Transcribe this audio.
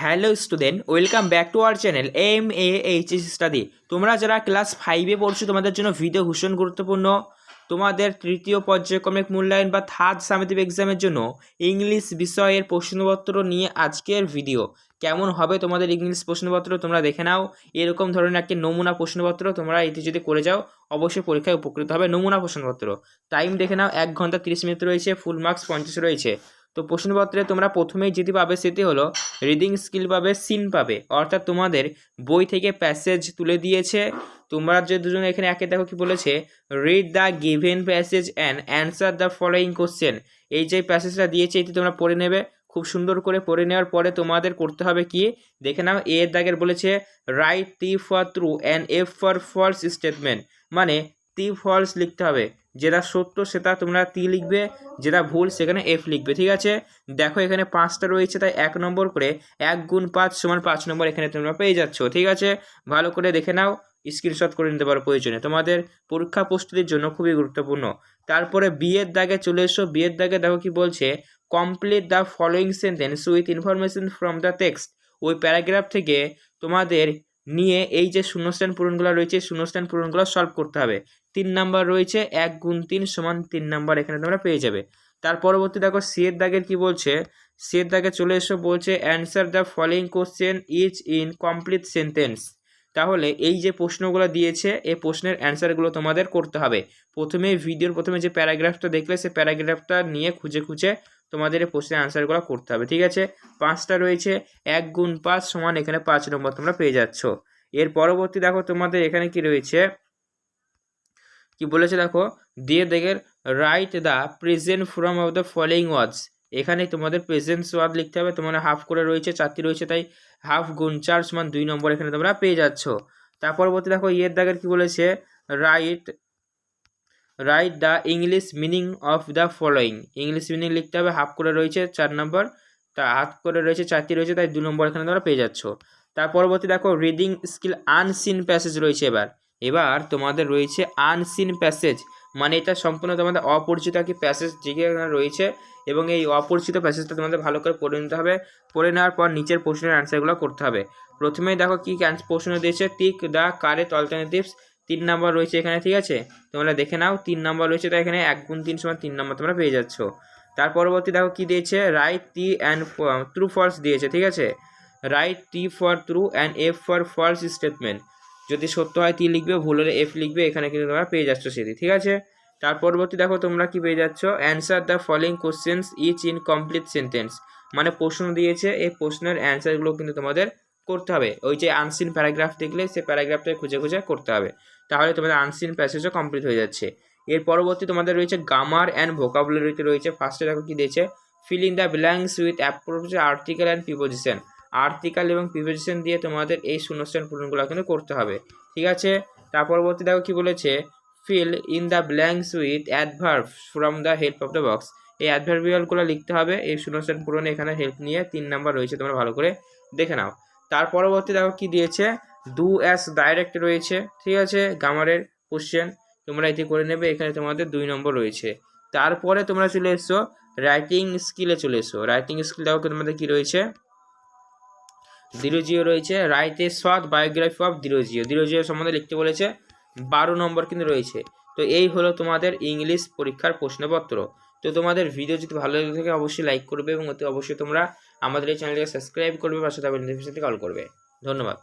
Hello student, welcome back to our channel M A H S study. তোমরা যারা class ফাইভে পড়ছো, তোমাদের জন্য ভিডিও ভীষণ গুরুত্বপূর্ণ। তোমাদের তৃতীয় পর্যায়ক্রমিক মূল্যায়ন বা থার্ড সামেটিভ এক্সামের জন্য ইংলিশ বিষয়ের প্রশ্নপত্র নিয়ে আজকের ভিডিও কেমন হবে তোমাদের ইংলিশ প্রশ্নপত্র তোমরা দেখে নাও। এরকম ধরনের একটি নমুনা প্রশ্নপত্র তোমরা এটি যদি করে যাও, অবশ্যই পরীক্ষায় উপকৃত হবে নমুনা প্রশ্নপত্র। টাইম দেখে নাও, এক ঘণ্টা তিরিশ মিনিট রয়েছে ফুল মার্কস পঞ্চাশ রয়েছে। তো প্রশ্নপত্রে তোমরা প্রথমেই যেটি পাবে সেটি হলো রিডিং স্কিল পাবে সিন পাবে। অর্থাৎ তোমাদের বই থেকে প্যাসেজ তুলে দিয়েছে। তোমরা যে দুজন এখানে একে দেখো কি বলেছে read the given passage and answer the following question এই যে প্যাসেজটা দিয়েছে, এটি তোমরা পড়ে নেবে। খুব সুন্দর করে পড়ে নেওয়ার পরে তোমাদের করতে হবে কি? দেখে নাও এ এর দাগের বলেছে write T for true and F for false statement মানে টি ফলস লিখতে হবে। যেটা সত্য সেটা তোমরা টি লিখবে, যেটা ভুল সেখানে এফ লিখবে, ঠিক আছে? দেখো এখানে পাঁচটা রয়েছে, তাই এক নম্বর করে এক গুণ পাঁচ সমান পাঁচ নম্বর এখানে তোমরা পেয়ে যাচ্ছ, ঠিক আছে? ভালো করে দেখে নাও স্ক্রিনশট করে নিতে পারো প্রয়োজনে। তোমাদের পরীক্ষা প্রস্তুতির জন্য খুবই গুরুত্বপূর্ণ। তারপরে বিয়ের দাগে চলে এসো। বিয়ের দাগে দেখো কি বলছে complete the following sentence with information from the text ওই প্যারাগ্রাফ থেকে তোমাদের নিয়ে এই যে শূন্যস্থান পূরণগুলো রয়েছে শূন্যস্থান পূরণগুলো সলভ করতে হবে। তিন নাম্বার রয়েছে এক গুণ তিন সমান তিন নাম্বার, এখানে তোমরা পেয়ে যাবে। তার পরবর্তী দেখো, সিয়ের দাগের কি বলছে? সিয়ের দাগে চলে এসো, বলছে answer the following question is in complete sentence তাহলে এই যে প্রশ্নগুলো দিয়েছে, এই প্রশ্নের অ্যান্সারগুলো তোমাদের করতে হবে। প্রথমে ভিডিওর প্রথমে যে প্যারাগ্রাফটা দেখলে সেই প্যারাগ্রাফটা নিয়ে খুঁজে খুঁজে তোমাদের এই প্রশ্নের অ্যান্সারগুলো করতে হবে, ঠিক আছে? পাঁচটা রয়েছে, এক গুণ পাঁচ সমান এখানে পাঁচ নম্বর তোমরা পেয়ে যাচ্ছ। এর পরবর্তী দেখো তোমাদের এখানে কি রয়েছে? কি বলেছে দেখো? দিয়ে দেখের write the present form of the following words এখানে তোমাদের প্রেজেন্ট ওয়ার্ড লিখতে হবে। তোমাদের হাফ করে রয়েছে, চারটি রয়েছে, তাই হাফ গুণ চার সমান দুই নম্বর এখানে তোমরা পেয়ে যাচ্ছ। তার পরবর্তী দেখো, ইয়ের দাগের কি বলেছে? Write write the English meaning of the following English meaning লিখতে হবে হাফ করে রয়েছে, চার নম্বর। তা হাফ করে রয়েছে, চারটি রয়েছে, তাই দু নম্বর এখানে তোমরা পেয়ে যাচ্ছ। তার পরবর্তী দেখো রিডিং স্কিল আনসিন প্যাসেজ রয়েছে এবার। এবার তোমাদের রয়েছে আনসিন প্যাসেজ মানে এটা সম্পূর্ণ তোমাদের অপরিচিত একটি প্যাসেজ যেখানে রয়েছে এবং এই অপরিচিত প্যাসেজটা তোমাদের ভালো করে পড়ে নিতে হবে। পড়ে নেওয়ার পর নিচের প্রশ্নের অ্যান্সারগুলো করতে হবে। প্রথমেই দেখো কী প্রশ্ন দিয়েছে। টিক দ্য কারেক্ট অল্টারনেটিভস তিন নাম্বার রয়েছে এখানে, ঠিক আছে? তোমরা দেখে নাও, তিন নাম্বার রয়েছে তাই এখানে এক গুণ তিন সময় তিন নাম্বার তোমরা পেয়ে যাচ্ছ। তার পরবর্তী দেখো কী দিয়েছে? Write T and true false দিয়েছে, ঠিক আছে? Write T for true and F for false statement যদি সত্য হয় টি লিখবে, ভুল হলে এফ লিখবে, এখানে কিন্তু তোমরা পেয়ে যাচ্ছ সেটি, ঠিক আছে? তার পরবর্তী দেখো, তোমরা কি পেয়ে যাচ্ছ? Answer the following questions each in complete sentence মানে প্রশ্ন দিয়েছে, এই প্রশ্নের অ্যান্সারগুলো কিন্তু তোমাদের করতে হবে। ওই যে আনসিন প্যারাগ্রাফ দেখলে, সে প্যারাগ্রাফটা খুঁজে খুঁজে করতে হবে। তাহলে তোমাদের আনসিন প্যাসেজও কমপ্লিট হয়ে যাচ্ছে। এর পরবর্তী তোমাদের রয়েছে গামার অ্যান্ড ভোকাবুলারিতে রয়েছে। ফার্স্টে দেখো কি দিয়েছে fill in the blanks with appropriate article and preposition article এবং প্রিপোজিশন দিয়ে তোমাদের এই শূন্যস্থান পূরণগুলো কিন্তু করতে হবে। ঠিক আছে? তার পরবর্তী দেখো কি বলেছে? Fill in the blanks with adverb from the help of the box এই অ্যাডভার্বিয়ালগুলো লিখতে হবে। এই শূন্যস্থান পূরণে এখানে হেল্প নিয়ে তিন নাম্বার রয়েছে, তোমরা ভালো করে দেখে নাও। তার পরবর্তী দেখো কি দিয়েছে? ডু অ্যাস ডাইরেক্ট রয়েছে। ঠিক আছে? গামারের কোশ্চেন তোমরা এটি করে নেবে। এখানে তোমাদের দুই নম্বর রয়েছে। তারপরে তোমরা চলে এসছো রাইটিং স্কিলে চলে এসো। রাইটিং স্কিল দেখো তোমাদের কি রয়েছে? দিরোজিও রয়েছে write a short biography of Derozio. Derozio সম্বন্ধে লিখতে বলেছে, বারো নম্বর কিন্তু রয়েছে। তো এই হলো তোমাদের ইংলিশ পরীক্ষার প্রশ্নপত্র। তো তোমাদের ভিডিও যদি ভালো লেগে থাকে, অবশ্যই লাইক করবে এবং অতি অবশ্যই তোমরা আমাদের এই চ্যানেলকে সাবস্ক্রাইব করবে বা সাথে নোটিফিকেশন কল করবে। ধন্যবাদ।